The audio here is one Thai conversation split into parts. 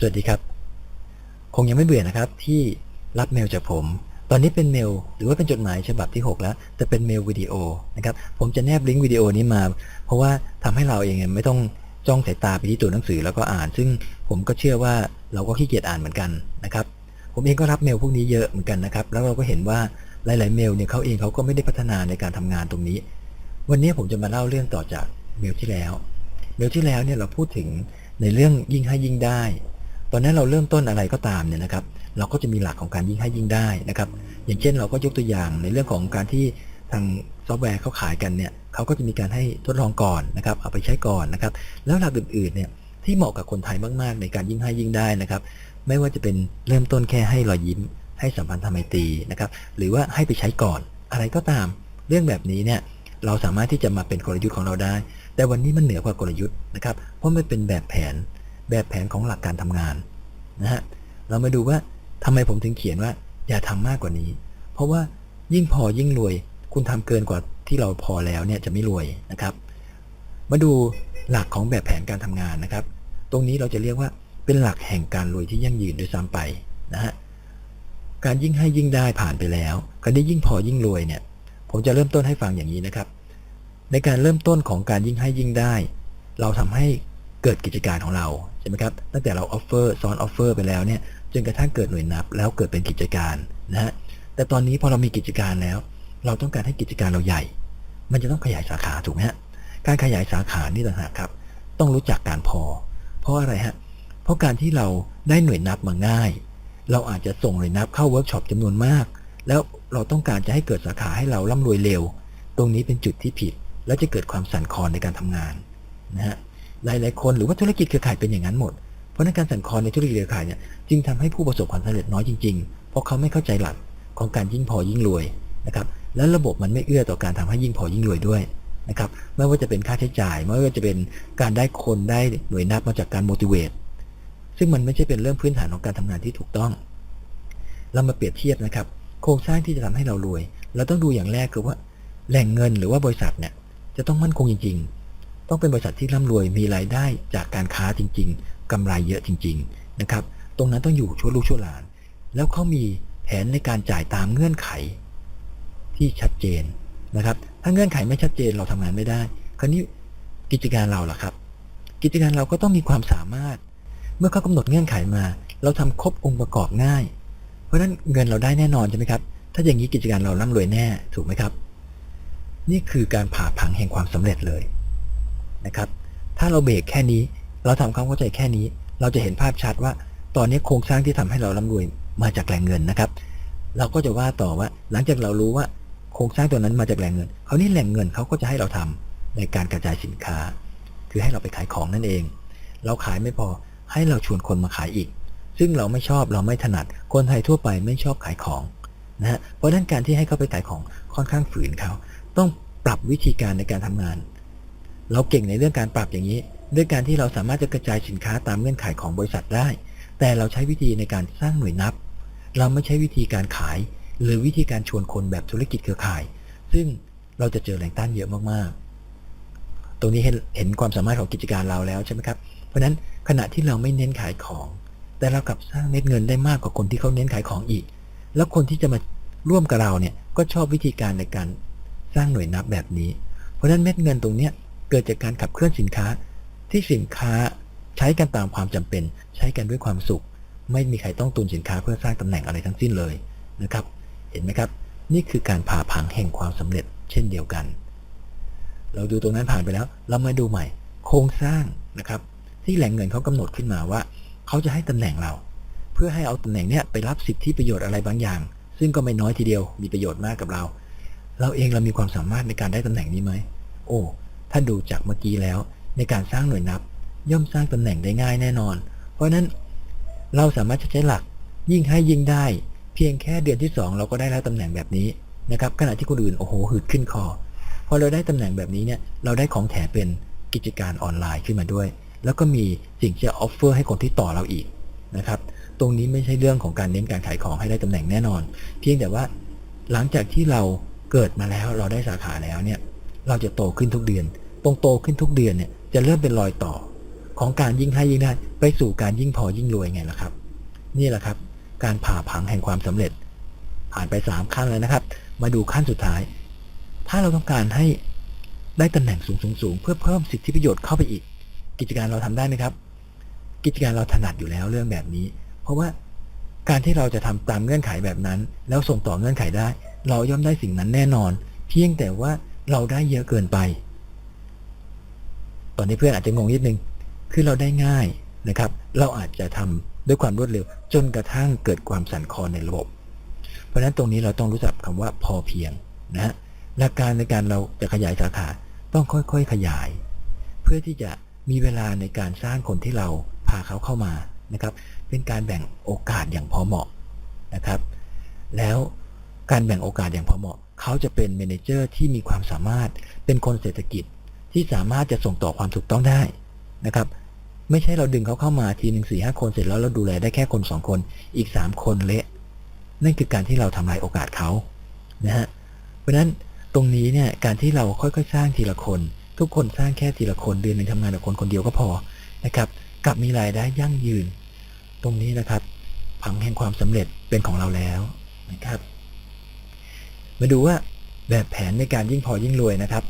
สวัสดีครับ คงยังไม่เบื่อนะครับที่รับเมลจากผม ตอนนี้เป็นเมลหรือว่าเป็นจดหมายฉบับที่ 6 แล้ว แต่เป็นเมลวิดีโอนะครับ ผมจะแนบลิงก์วิดีโอนี้มา เพราะว่าทำให้เราเองไม่ต้องจ้องสายตาไปที่ตัวหนังสือแล้วก็อ่าน ซึ่งผมก็เชื่อว่าเราก็ขี้เกียจอ่านเหมือนกันนะครับ ผมเองก็รับเมลพวกนี้เยอะเหมือนกันนะครับ แล้วเราก็เห็นว่าหลาย ๆ เมลเนี่ยเขาเองเขาก็ไม่ได้พัฒนาในการทำงานตรงนี้ วันนี้ผมจะมาเล่าเรื่องต่อจากเมลที่แล้ว เมลที่แล้วเนี่ยเราพูดถึงในเรื่องยิ่งให้ยิ่งได้ ตอนนั้นเราเริ่มต้นอะไรก็ตามเนี่ยนะครับ เราก็จะมีหลักของการยิ่งให้ยิ่งได้นะครับ อย่างเช่นเราก็ยกตัวอย่างในเรื่องของการที่ทางซอฟต์แวร์เขาขายกันเนี่ยเขาก็จะมีการให้ทดลองก่อนนะครับ เอาไปใช้ก่อนนะครับ แล้วหลักอื่นๆเนี่ยที่เหมาะกับคนไทยมากๆ ในการยิ่งให้ยิ่งได้นะครับ ไม่ว่าจะเป็นเริ่มต้นแค่ให้รอยยิ้ม ให้สัมพันธไมตรีนะครับ หรือว่าให้ไปใช้ก่อน อะไรก็ตาม เรื่องแบบนี้เนี่ยเราสามารถที่จะมาเป็นกลยุทธ์ของเราได้ แต่วันนี้มันเหนือกว่ากลยุทธ์นะครับ เพราะมันเป็นแบบแผน แบบแผนของหลักการทำงานนะฮะเรามาดูว่าทำไมผมถึงเขียนว่า อย่าทำมากกว่านี้ เพราะว่ายิ่งพอยิ่งรวย คุณทำเกินกว่าที่เราพอแล้วเนี่ยจะไม่รวยนะครับ มาดูหลักของแบบแผนการทำงานนะครับ ตรงนี้เราจะเรียกว่าเป็นหลักแห่งการรวยที่ยั่งยืนด้วยซ้ำไปนะฮะการยิ่งให้ยิ่งได้ผ่านไปแล้วการที่ยิ่งพอยิ่งรวยเนี่ย ผมจะเริ่มต้นให้ฟังอย่างนี้นะครับ ในการเริ่มต้นของการยิ่งให้ยิ่งได้ เราทำให้ เกิดกิจการของเราใช่ไหมครับตั้งแต่เราออฟเฟอร์ซ้อนออฟเฟอร์ไปแล้วเนี่ยจนกระทั่งเกิดหน่วยนับ แล้วเกิดเป็นกิจการนะฮะแต่ตอนนี้พอเรามีกิจการแล้ว เราต้องการให้กิจการเราใหญ่ มันจะต้องขยายสาขาถูกไหมฮะการขยายสาขานี่ต่างหากครับ ต้องรู้จักการพอ เพราะอะไรฮะเพราะการที่เราได้หน่วยนับมาง่าย เราอาจจะส่งหน่วยนับเข้าเวิร์กช็อปจำนวนมาก แล้วเราต้องการจะให้เกิดสาขาให้เราร่ำรวยเร็ว ตรงนี้เป็นจุดที่ผิด และจะเกิดความสั่นคลอนในการทำงานนะฮะ หลาย ๆ คนหรือว่าธุรกิจเครือข่ายเป็นอย่างนั้นหมด เพราะนั้นการสั่นคลอนในธุรกิจเครือข่ายเนี่ยจึงทำให้ผู้ประสบความสำเร็จน้อยจริง ๆ เพราะเขาไม่เข้าใจหลักของการยิ่งพอยิ่งรวยนะครับ และระบบมันไม่เอื้อต่อการทำให้ยิ่งพอยิ่งรวยด้วยนะครับไม่ว่าจะเป็นค่าใช้จ่าย ไม่ว่าจะเป็นการได้คนได้หน่วยนับมาจากการ motivate ซึ่งมันไม่ใช่เป็นเรื่องพื้นฐานของการทำงานที่ถูกต้อง เรามาเปรียบเทียบนะครับ โครงสร้างที่จะทำให้เรารวย เราต้องดูอย่างแรกคือว่าแหล่งเงินหรือว่าบริษัทเนี่ยจะต้องมั่นคงจริง ๆ ต้องเป็นบริษัทที่ร่ำรวยมีรายได้จากการค้าจริง ๆกำไรเยอะจริง ๆ นะครับ ตรงนั้นต้องอยู่ชั่วลูกชั่วหลาน แล้วเขามีแผนในการจ่ายตามเงื่อนไขที่ชัดเจนนะครับ ถ้าเงื่อนไขไม่ชัดเจนเราทำงานไม่ได้ คราวนี้กิจการเราล่ะครับ กิจการเราก็ต้องมีความสามารถ เมื่อเขากำหนดเงื่อนไขมา เราทำครบองค์ประกอบง่าย เพราะฉะนั้นเงินเราได้แน่นอนใช่ไหมครับ ถ้าอย่างนี้กิจการเราร่ำรวยแน่ถูกไหมครับ นี่คือการผ่าผังแห่งความสำเร็จเลย นะครับ ถ้าเราเบรกแค่นี้ เราทำความเข้าใจแค่นี้ เราจะเห็นภาพชัดว่า ตอนนี้โครงสร้างที่ทำให้เราร่ำรวยมาจากแหล่งเงินนะครับ เราก็จะว่าต่อว่า หลังจากเรารู้ว่าโครงสร้างตัวนั้นมาจากแหล่งเงินเขาวนี่แหล่งเงินเขาก็จะให้เราทำในการกระจายสินค้า คือให้เราไปขายของนั่นเอง เราขายไม่พอให้เราชวนคนมาขายอีก ซึ่งเราไม่ชอบเราไม่ถนัด คนไทยทั่วไปไม่ชอบขายของนะฮะเพราะนั้นการที่ให้เขาไปขายของค่อนข้างฝืนเขา ต้องปรับวิธีการในการทำงาน เราเก่งในเรื่องการปรับอย่างนี้ ด้วยการที่เราสามารถจะกระจายสินค้าตามเงื่อนไขของบริษัทได้ แต่เราใช้วิธีในการสร้างหน่วยนับ เราไม่ใช้วิธีการขาย หรือวิธีการชวนคนแบบธุรกิจเครือข่าย ซึ่งเราจะเจอแรงต้านเยอะมากๆ ตรงนี้เห็นเห็นความสามารถของกิจการเราแล้วใช่ไหมครับ เพราะฉะนั้นขณะที่เราไม่เน้นขายของ แต่เรากลับสร้างเม็ดเงินได้มากกว่าคนที่เขาเน้นขายของอีก แล้วคนที่จะมาร่วมกับเราเนี่ยก็ชอบวิธีการในการสร้างหน่วยนับแบบนี้ เพราะฉะนั้นเม็ดเงินตรงเนี้ย เกิดจากการขับเคลื่อนสินค้า ที่สินค้าใช้กันตามความจำเป็น ใช้กันด้วยความสุข ไม่มีใครต้องตุนสินค้าเพื่อสร้างตำแหน่งอะไรทั้งสิ้นเลยนะครับ เห็นไหมครับ นี่คือการผ่าผังแห่งความสำเร็จ เช่นเดียวกัน เราดูตรงนั้นผ่านไปแล้ว เรามาดูใหม่ โครงสร้างนะครับ ที่แหล่งเงินเขากำหนดขึ้นมาว่า เขาจะให้ตำแหน่งเรา เพื่อให้เอาตำแหน่งเนี้ยไปรับสิทธิประโยชน์อะไรบางอย่าง ซึ่งก็ไม่น้อยทีเดียวมีประโยชน์มากกับเรา เราเองเรามีความสามารถในการได้ตำแหน่งนี้ไหมโอ้ ถ้าดูจากเมื่อกี้แล้ว ในการสร้างหน่วยนับ ย่อมสร้างตำแหน่งได้ง่ายแน่นอน เพราะนั้นเราสามารถจะใช้หลักยิ่งให้ยิ่งได้ เพียงแค่เดือนที่ 2 เราก็ได้แล้วตำแหน่งแบบนี้นะครับขณะที่คนอื่นโอ้โหหืดขึ้นคอพอเราได้ตำแหน่งแบบนี้เนี่ยเราได้ของแถมเป็นกิจการออนไลน์ขึ้นมาด้วย แล้วก็มีสิ่งที่จะออฟเฟอร์ให้คนที่ต่อเราอีกนะครับตรงนี้ไม่ใช่เรื่องของการเน้นการขายของให้ได้ตำแหน่งแน่นอน เพียงแต่ว่าหลังจากที่เราเกิดมาแล้วเราได้สาขาแล้วเนี่ย เราจะโตขึ้นทุกเดือน ตรงโตขึ้นทุกเดือนเนี่ยจะเริ่มเป็นรอยต่อ ของการยิ่งให้ยิ่งได้ ไปสู่การยิ่งพอยิ่งรวยไงล่ะครับ นี่แหละครับ การผ่าผังแห่งความสำเร็จ ผ่านไปสามขั้นแล้วนะครับ มาดูขั้นสุดท้าย ถ้าเราต้องการให้ได้ตำแหน่งสูงสูงสูงเพื่อเพิ่มสิทธิประโยชน์เข้าไปอีก กิจการเราทำได้ไหมครับ กิจการเราถนัดอยู่แล้วเรื่องแบบนี้ เพราะว่าการที่เราจะทำตามเงื่อนไขแบบนั้น แล้วส่งต่อเงื่อนไขได้ เราย่อมได้สิ่งนั้นแน่นอน เพียงแต่ว่า เราได้เยอะเกินไป ตอนนี้เพื่อนอาจจะงงนิดนึง คือเราได้ง่ายนะครับ เราอาจจะทำด้วยความรวดเร็ว จนกระทั่งเกิดความสั่นคลอนในระบบ เพราะฉะนั้นตรงนี้เราต้องรู้จักคำว่าพอเพียงนะฮะหลักการในการเราจะขยายสาขาต้องค่อยๆขยาย เพื่อที่จะมีเวลาในการสร้างคนที่เราพาเขาเข้ามานะครับ เป็นการแบ่งโอกาสอย่างพอเหมาะนะครับ แล้วการแบ่งโอกาสอย่างพอเหมาะ เขาจะเป็นเมนเจอร์ที่มีความสามารถเป็นคนเศรษฐกิจที่สามารถจะส่งต่อความถูกต้องได้นะครับ ไม่ใช่เราดึงเขาเข้ามาทีหนึ่งสี่ห้าคนเสร็จแล้วเราดูแลได้แค่คนสองคนอีกสามคนเละ นั่นคือการที่เราทำลายโอกาสเขานะฮะเพราะนั้นตรงนี้เนี่ยการที่เราค่อยๆ สร้างทีละคน ทุกคนสร้างแค่ทีละคนเดือนหนึ่งทำงานกับคนคนเดียวก็พอนะครับกลับมีรายได้ยั่งยืน ตรงนี้นะครับผังแห่งความสำเร็จเป็นของเราแล้วนะครับ มาดูว่าแบบแผนในการยิ่งพอยิ่งรวยนะครับ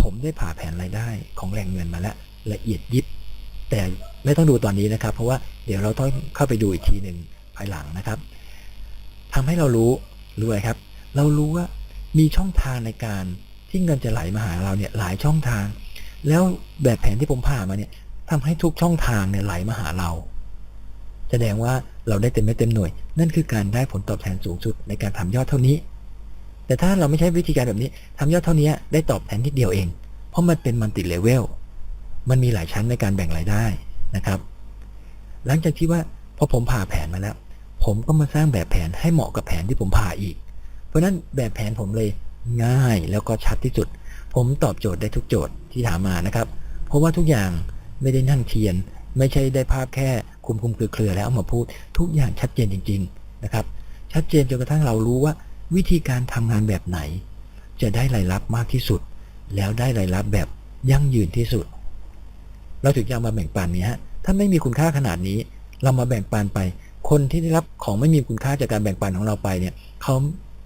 ผมได้ผ่าแผนรายได้ของแหล่งเงินมาแล้วละเอียดยิบ แต่ไม่ต้องดูตอนนี้นะครับ เพราะว่าเดี๋ยวเราต้องเข้าไปดูอีกทีหนึ่งภายหลังนะครับทำให้เรารู้รู้อะไรครับ เรารู้ว่ามีช่องทางในการที่เงินจะไหลมาหาเราเนี่ยหลายช่องทาง แล้วแบบแผนที่ผมผ่ามาเนี่ยทำให้ทุกช่องทางเนี่ยไหลมาหาเรา แสดงว่าเราได้เต็มไม่เต็มหน่วย นั่นคือการได้ผลตอบแทนสูงสุดในการทำยอดเท่านี้ แต่ถ้าเราไม่ใช้วิธีการแบบนี้ทำยอดเท่านี้ได้ตอบแทนนิดเดียวเอง เพราะมันเป็นมันติเลเวลมันมีหลายชั้นในการแบ่งรายได้นะครับ หลังจากที่ว่าพอผมผ่าแผนมาแล้ว ผมก็มาสร้างแบบแผนให้เหมาะกับแผนที่ผมผ่าอีก เพราะฉะนั้นแบบแผนผมเลยง่ายแล้วก็ชัดที่สุด ผมตอบโจทย์ได้ทุกโจทย์ที่ถามมานะครับ เพราะว่าทุกอย่างไม่ได้นั่งเทียน ไม่ใช่ได้ภาพแค่คุมคุมเครือๆแล้วเอามาพูด ทุกอย่างชัดเจนจริง ๆนะครับ ชัดเจนจนกระทั่งเรารู้ว่า วิธีการทำงานแบบไหน จะได้รายรับมากที่สุด แล้วได้รายรับแบบยั่งยืนที่สุด เราถึงจะมาแบ่งปันนี้ฮะถ้าไม่มีคุณค่าขนาดนี้ เรามาแบ่งปันไป คนที่ได้รับของไม่มีคุณค่าจากการแบ่งปันของเราไปเนี่ยเขา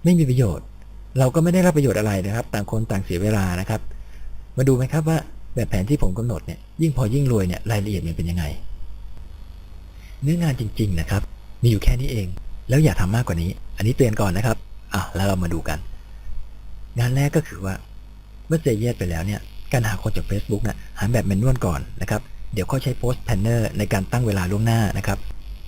ไม่มีประโยชน์ เราก็ไม่ได้รับประโยชน์อะไรนะครับ ต่างคนต่างเสียเวลานะครับ มาดูไหมครับว่าแบบแผนที่ผมกำหนดเนี่ยยิ่งพอยิ่งรวยเนี่ยรายละเอียดมันเป็นยังไง เนื้องานจริง ๆนะครับ มีอยู่แค่นี้เอง แล้วอย่าทำมากกว่านี้ อันนี้เตือนก่อนนะครับ อะแล้วเรามาดูกัน งานแรกก็คือว่าเมื่อเซเยสไปแล้วเนี่ยการหาคนจาก Facebook นะหาแบบแมนนวลก่อนนะครับ เดี๋ยวก็ใช้โพสต์แพนเนอร์ในการตั้งเวลาล่วงหน้านะครับ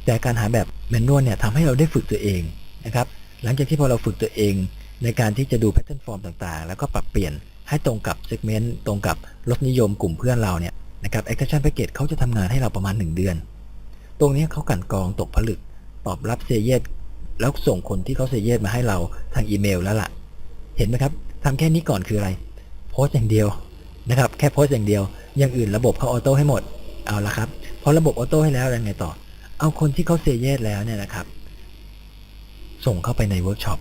แต่การหาแบบแมนนวลเนี่ยทำให้เราได้ฝึกตัวเองนะครับ หลังจากที่พอเราฝึกตัวเอง ในการที่จะดูแพทเทิร์นฟอร์มต่างๆ แล้วก็ปรับเปลี่ยนให้ตรงกับเซกเมนต์ตรงกับรสนิยมกลุ่มเพื่อนเราเนี่ยนะครับแอคชั่นแพ็กเกจเขาจะทำงานให้เราประมาณ 1 เดือน ตรงนี้เขากันกองตกผลึก ตอบรับเซเยส แล้วส่งคนที่เขาเซเยสมาให้เราทางอีเมลแล้วล่ะ เห็นไหมครับทำแค่นี้ก่อนคืออะไร โพสต์อย่างเดียวนะครับ แค่โพสต์อย่างเดียว อย่างอื่นระบบเขาออโต้ให้หมด เอาละครับ พอระบบออโต้ให้แล้วยังไงต่อ เอาคนที่เขาเซเยสแล้วเนี่ยนะครับ ส่งเข้าไปในเวิร์กช็อป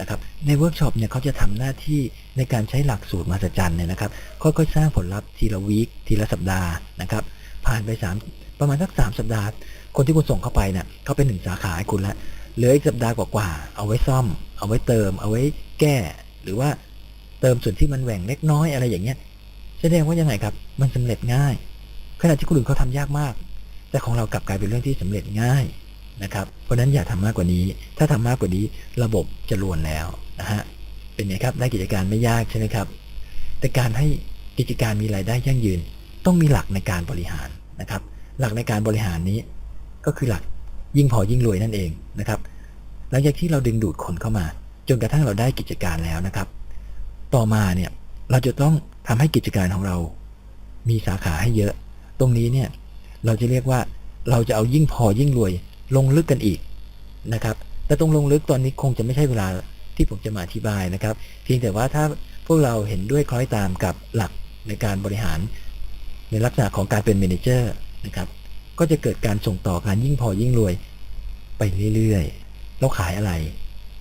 นะครับในเวิร์กช็อปเนี่ยเขาจะทำหน้าที่ในการใช้หลักสูตรมาสจันเนี่ยนะครับค่อยๆสร้างผลลัพธ์ทีละวีคทีละสัปดาห์นะครับ ผ่านไปสามประมาณสักสามสัปดาห์ คนที่คุณส่งเข้าไปเนี่ยเขาเป็นหนึ่งสาขาให้คุณแล้ว เหลืออีกสัปดาห์กว่าๆเอาไว้ซ่อม เอาไว้เติม เอาไว้แก้ หรือว่าเติมส่วนที่มันแหว่งเล็กน้อยอะไรอย่างเงี้ยแสดงว่ายังไงครับ มันสำเร็จง่าย ขณะที่คนอื่นเขาทำยากมาก แต่ของเรากลับกลายเป็นเรื่องที่สำเร็จง่ายนะครับ เพราะฉะนั้นอย่าทำมากกว่านี้ ถ้าทำมากกว่านี้ระบบจะลวนแล้วนะฮะเป็นไงครับได้กิจการไม่ยากใช่ไหมครับ แต่การให้กิจการมีรายได้ยั่งยืน ต้องมีหลักในการบริหารนะครับ หลักในการบริหารนี้ก็คือหลัก ยิ่งพอยิ่งรวยนั่นเองนะครับหลังจากที่เราดึงดูดคนเข้ามา จนกระทั่งเราได้กิจการแล้วนะครับ ต่อมาเนี่ยเราจะต้องทำให้กิจการของเรา มีสาขาให้เยอะ ตรงนี้เนี่ยเราจะเรียกว่าเราจะเอายิ่งพอยิ่งรวยลงลึกกันอีกนะครับ แต่ตรงลงลึกตอนนี้คงจะไม่ใช่เวลาที่ผมจะมาอธิบายนะครับ เพียงแต่ว่าถ้าพวกเราเห็นด้วยคล้อยตามกับหลักในการบริหารในลักษณะของการเป็นเมนเจอร์นะครับ ก็จะเกิดการส่งต่อการยิ่งพอยิ่งรวย ไปเรื่อยๆ เราขายอะไร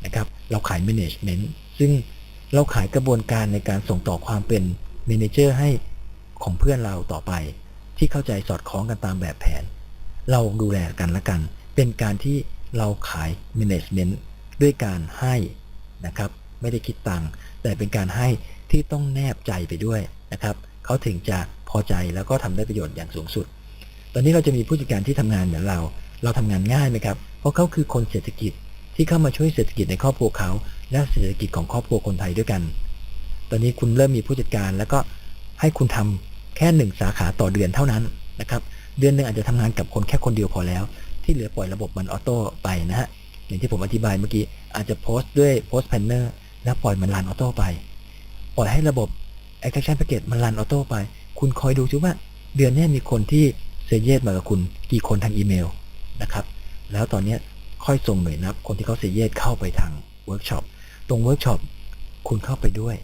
นะครับ เราขาย Management ซึ่งเราขายกระบวนการในการส่งต่อความเป็นเมนเจอร์ให้ของเพื่อนเราต่อไป ที่เข้าใจสอดคล้องกันตามแบบแผน เราดูแลกันละกัน เป็นการที่เราขาย management ด้วยการให้นะครับ ไม่ได้คิดตังค์แต่เป็นการให้ที่ต้องแนบใจไปด้วยนะครับ เขาถึงจะพอใจแล้วก็ทำได้ประโยชน์อย่างสูงสุด ตอนนี้เราจะมีผู้จัดการที่ทำงานเหมือนเรา เราทำงานง่ายไหมครับ เพราะเขาคือคนเศรษฐกิจที่เข้ามาช่วยเศรษฐกิจในครอบครัวเขา และเศรษฐกิจของครอบครัวคนไทยด้วยกัน ตอนนี้คุณเริ่มมีผู้จัดการแล้วก็ให้คุณทำแค่หนึ่งสาขาต่อเดือนเท่านั้นนะครับ เดือนหนึ่งอาจจะทำงานกับคนแค่คนเดียวพอแล้ว ที่เหลือปล่อยระบบมันออโต้ไปนะฮะ อย่างที่ผมอธิบายเมื่อกี้อาจจะโพสต์ด้วยโพสต์แพนเนอร์แล้วปล่อยมันรันออโต้ไป ปล่อยให้ระบบ Action Package มันรันออโต้ไป คุณคอยดูซิว่าเดือนนี้มีคนที่ เซเยสมากับคุณกี่คนทางอีเมลนะครับ แล้วตอนนี้ค่อยส่งหน่วยนับ คนที่เขาเซเยสเข้าไปทางเวิร์กช็อปตรงเวิร์กช็อปคุณเข้าไปด้วย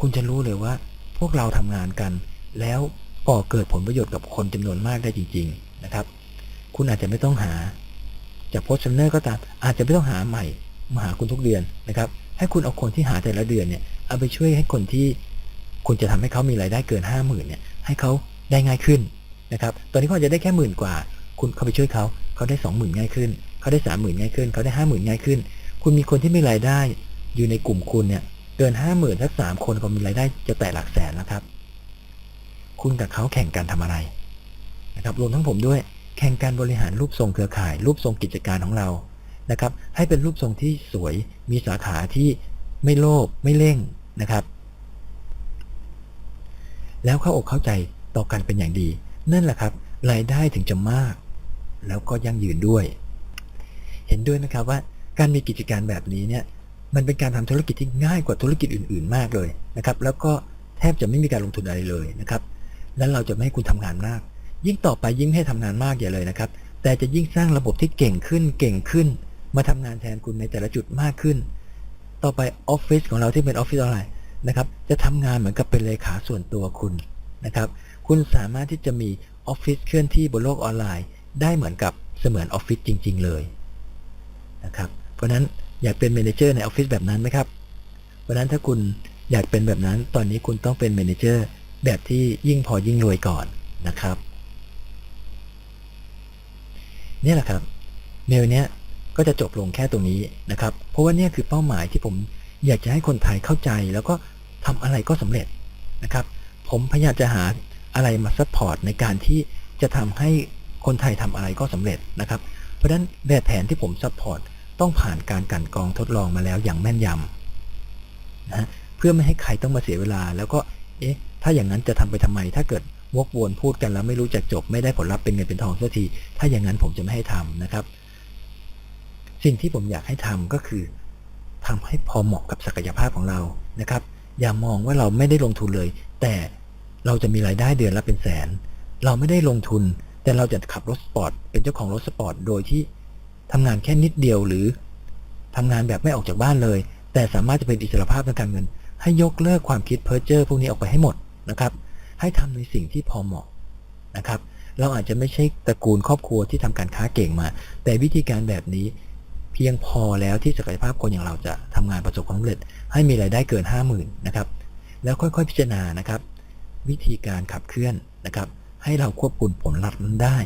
คุณจะรู้เลยว่า พวกเราทำงานกัน แล้วก่อเกิดผลประโยชน์กับคนจำนวนมากได้จริง ๆนะครับ คุณอาจจะไม่ต้องหา จากโพสต์เนอร์ก็ตามอาจจะไม่ต้องหาใหม่มาหาคุณทุกเดือนนะครับ ให้คุณเอาคนที่หาแต่ละเดือนเนี่ยเอาไปช่วยให้คนที่ คุณจะทำให้เขามีรายได้เกินห้าหมื่นเนี่ยให้เขาได้ง่ายขึ้น นะครับ ตอนนี้เขาอจะได้แค่หมื่นกว่า คุณเข้าไปช่วยเขา เขาได้สองหมื่นง่ายขึ้น เขาได้สามหมื่นง่ายขึ้น เขาได้ห้าหมื่นง่ายขึ้น คุณมีคนที่มีรายได้ อยู่ในกลุ่มคุณเนี่ย เกินห้าหมื่นสักสามคนก็มีรายได้จะแตะหลักแสนแล้วครับ คุณกับเขาแข่งกันทำอะไรนะครับ รวมทั้งผมด้วย แข่งการบริหารรูปทรงเครือข่าย รูปทรงกิจการของเรา นะครับ ให้เป็นรูปทรงที่สวย มีสาขาที่ไม่โลภ ไม่เร่งนะครับ แล้วเข้าอกเข้าใจต่อกันเป็นอย่างดี นั่นแหละครับ รายได้ถึงจะมาก แล้วก็ยั่งยืนด้วย เห็นด้วยนะครับว่าการมีกิจการแบบนี้เนี่ยมันเป็นการทำธุรกิจที่ง่ายกว่าธุรกิจอื่น ๆ มากเลยนะครับแล้วก็แทบจะไม่มีการลงทุนอะไรเลยนะครับแล้วเราจะไม่ให้คุณทำงานมาก ยิ่งต่อไปยิ่งให้ทำงานมากอย่าเลยนะครับ แต่จะยิ่งสร้างระบบที่เก่งขึ้นเก่งขึ้น มาทำงานแทนคุณในแต่ละจุดมากขึ้น ต่อไปออฟฟิศของเราที่เป็นออฟฟิศออนไลน์นะครับจะทำงานเหมือนกับเป็นเลขาส่วนตัวคุณนะครับ คุณสามารถที่จะมีออฟฟิศเคลื่อนที่บนโลกออนไลน์ ได้เหมือนกับเสมือนออฟฟิศจริง ๆ เลยนะครับ เพราะนั้นอยากเป็นเมนเจอร์ในออฟฟิศแบบนั้นไหมครับ เพราะนั้นถ้าคุณอยากเป็นแบบนั้น ตอนนี้คุณต้องเป็นเมนเจอร์แบบที่ยิ่งพอยิ่งรวยก่อนนะครับนี่แหละครับ เมลเนี้ยก็จะจบลงแค่ตรงนี้นะครับ เพราะว่านี่คือเป้าหมายที่ผมอยากจะให้คนไทยเข้าใจ แล้วก็ทำอะไรก็สำเร็จนะครับ ผมพยายามจะหา อะไรมาซัพพอร์ตในการที่จะทำให้คนไทยทำอะไรก็สำเร็จนะครับ เพราะฉะนั้นแบบแผนที่ผมซัพพอร์ตต้องผ่านการกันกรองทดลองมาแล้วอย่างแม่นยำนะเพื่อไม่ให้ใครต้องมาเสียเวลา แล้วก็เอ๊ะถ้าอย่างนั้นจะทำไปทำไม ถ้าเกิดวกวนพูดกันแล้วไม่รู้จักจบ ไม่ได้ผลลัพธ์เป็นเงินเป็นทองสักที ถ้าอย่างนั้นผมจะไม่ให้ทำนะครับ สิ่งที่ผมอยากให้ทำก็คือทำให้พอเหมาะกับศักยภาพของเรานะครับ อย่ามองว่าเราไม่ได้ลงทุนเลย แต่ เราจะมีรายได้เดือนละเป็นแสน เราไม่ได้ลงทุน แต่เราจะขับรถสปอร์ต เป็นเจ้าของรถสปอร์ต โดยที่ทำงานแค่นิดเดียวหรือทำงานแบบไม่ออกจากบ้านเลย แต่สามารถจะเป็นอิสรภาพทางการเงิน ให้ยกเลิกความคิดเพ้อเจ้อพวกนี้ออกไปให้หมดนะครับ ให้ทำในสิ่งที่พอเหมาะนะครับ เราอาจจะไม่ใช่ตระกูลครอบครัวที่ทำการค้าเก่งมา แต่วิธีการแบบนี้เพียงพอแล้วที่ศักยภาพคนอย่างเราจะทำงานประสบความสำเร็จ ให้มีรายได้เกิน 50,000 นะครับ แล้วค่อยๆพิจารณานะครับ วิธีการขับเคลื่อนนะครับ ให้เราควบคุมผลลัพธ์นั้นได้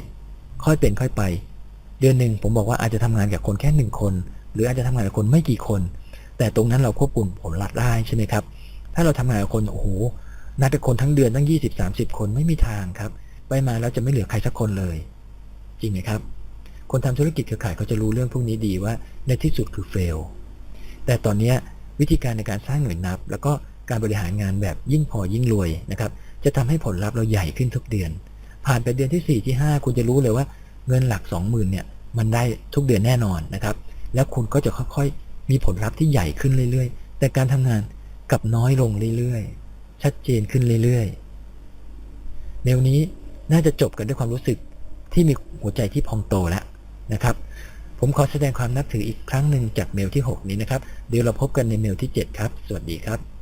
ค่อยเป็นค่อยไป เดือนหนึ่งผมบอกว่าอาจจะทำงานกับคนแค่หนึ่งคน หรืออาจจะทำงานกับคนไม่กี่คน แต่ตรงนั้นเราควบคุมผลลัพธ์ได้ใช่ไหมครับ ถ้าเราทำงานกับคนโอ้โหนัดกับคนทั้งเดือนตั้ง 20-30 คนไม่มีทางครับ ไปมาแล้วจะไม่เหลือใครสักคนเลย จริงไหมครับ คนทำธุรกิจเครือข่ายเขาจะรู้เรื่องพวกนี้ดีว่าในที่สุดคือเฟล แต่ตอนนี้วิธีการในการสร้างหน่วยนับ แล้วก็การบริหารงานแบบยิ่งพอยิ่งรวยนะครับ จะทำให้ผลลัพธ์เราใหญ่ขึ้นทุกเดือน ผ่านไปเดือนที่4ที่5 คุณจะรู้เลยว่าเงินหลัก 20,000เนี่ยมันได้ทุกเดือนแน่นอนนะครับ แล้วคุณก็จะค่อยๆ มีผลลัพธ์ที่ใหญ่ขึ้นเรื่อยๆ แต่การทำงานกลับน้อยลงเรื่อยๆ ชัดเจนขึ้นเรื่อยๆเมลนี้น่าจะจบกันด้วยความรู้สึกที่มีหัวใจที่พองโตแล้วนะครับ ผมขอแสดงความนับถืออีกครั้งหนึ่งจากเมลที่ 6 นี้นะครับ เดี๋ยวเราพบกันในเมลที่ 7 ครับ สวัสดีครับ